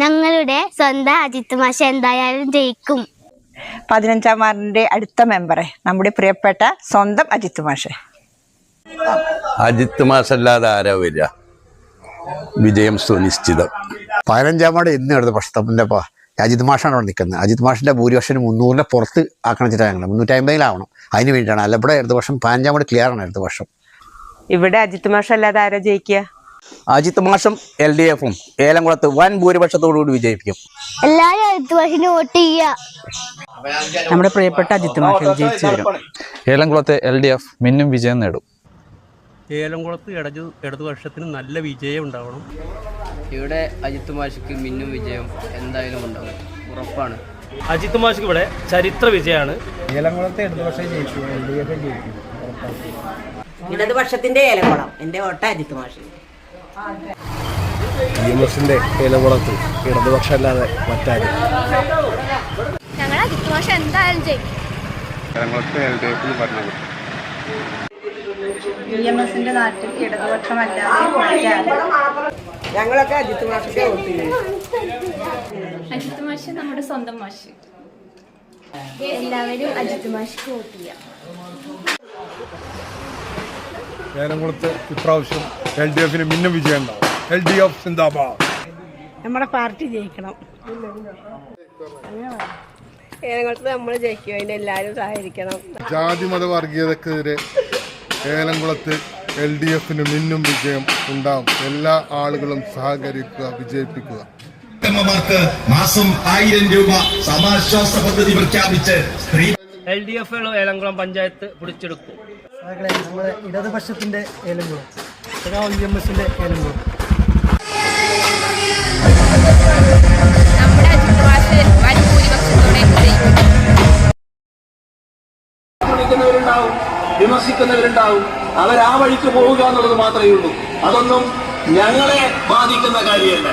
ഞങ്ങളുടെ സ്വന്തം അജിത് മാഷ എന്തായാലും ജയിക്കും. പതിനഞ്ചാം വാർഡിന്റെ അടുത്ത മെമ്പറെ നമ്മുടെ പ്രിയപ്പെട്ട സ്വന്തം അജിത് മാഷെ. അജിത് മാഷല്ലാതെ ആരാ വരിക? വിജയം സുനിശ്ചിതം പതിനഞ്ചാം വാർഡ് ഇന്ന് എടുത്ത പ്രശ്നത്തിന്റെ അജിത് മാഷാണ് അവിടെ നിൽക്കുന്നത്. അജിത് മാഷിന്റെ ഭൂരിപക്ഷം മുന്നൂറിന്റെ പുറത്ത് ആക്കണം വെച്ചിട്ടാണ് ഞങ്ങൾ മുന്നൂറ്റി അമ്പതിലാവണം അതിന് വേണ്ടിയാണ് അല്ല ഇവിടെ അടുത്ത വർഷം പതിനഞ്ചാം വാർഡ് ക്ലിയർ ആണ് അടുത്ത വർഷം ഇവിടെ അജിത് മാഷല്ലാതെ ആരാ ജയിക്കുക? അജിത് മാഷും എൽ ഡി എഫും ഏലംകുളത്ത് വൻ ഭൂരിപക്ഷത്തോടുകൂടി വിജയിപ്പിക്കും. എല്ലാരും മാഷിന് വോട്ട് ചെയ്യുക നമ്മുടെ പ്രിയപ്പെട്ട അജിത് മാഷ് വിജയിച്ചു വരും. ഏലംകുളത്തെ എൽ ഡി എഫ് മിന്നും വിജയം നേടും. ഏലംകുളത്ത് ഇടതു ഇടതുപക്ഷത്തിന് നല്ല വിജയം ഉണ്ടാവണം. ഇവിടെ അജിത് മാഷിക്ക് മിന്നും വിജയം എന്തായാലും ഉണ്ടാവും. ഉറപ്പാണ്. അജിത് മാഷിക്ക് ഇവിടെ ചരിത്ര വിജയമാണ്. ഏലംകുളത്തെ ഇടതുപക്ഷം ജയിച്ചു ഇടതുപക്ഷത്തിന്റെ ഏലംകുളം. എന്റെ വോട്ട അജിത് മാഷ് ഏലംകുളത്ത് ഇടതുപക്ഷം അല്ലാതെ മറ്റാരും. ഞങ്ങൾ അജിത്ത് മാഷ എന്തായാലും ജയിക്കും. ഞങ്ങളൊക്കെ അജിത് മാഷിന്റെ വോട്ട് ചെയ്യും അജിത് മാഷ് നമ്മുടെ സ്വന്തം മാഷ്. എല്ലാവരും അജിത് മാഷിക്ക് വോട്ട് ചെയ്യാം. ഏലംകുളത്ത് ഇപ്രാവശ്യം എൽ ഡി എഫിന് മിന്നം വിജയം ഉണ്ടാവും. എൽ ഡി എഫ് സിന്ദാബാദ്. നമ്മുടെ പാർട്ടി ജയിക്കണം. ഏലംകുളത്ത് നമ്മൾ ജയിക്കും. അതിന് എല്ലാവരും സഹകരിക്കണം. ജാതി മത വർഗീയതക്കെതിരെ ഏലംകുളത്ത് എൽ ഡി എഫിന് മിന്നും വിജയം ഉണ്ടാവും. എല്ലാ ആളുകളും സഹകരിക്കുക വിജയിപ്പിക്കുക. അമ്മമാർക്ക് മാസം ആയിരം രൂപ സമാശ്വാസ പദ്ധതി പ്രഖ്യാപിച്ച് സ്ത്രീ L D F Elamkulam panchayat പിടിച്ചെടുക്കും. ഇടതുപക്ഷത്തിന്റെ ഏലംകുളം ഇ എം എസിന്റെ ഏലംകുളം നമ്മുടെ മാഷ് വൻ ഭൂരിപക്ഷത്തോടെ ജയിക്കും വിളിക്കുന്നവരുണ്ടാവും വിമർശിക്കുന്നവരുണ്ടാവും. അവർ ആ വഴിക്ക് പോവുക എന്നുള്ളത് മാത്രമേ ഉള്ളൂ. അതൊന്നും ഞങ്ങളെ ബാധിക്കുന്ന കാര്യമല്ല.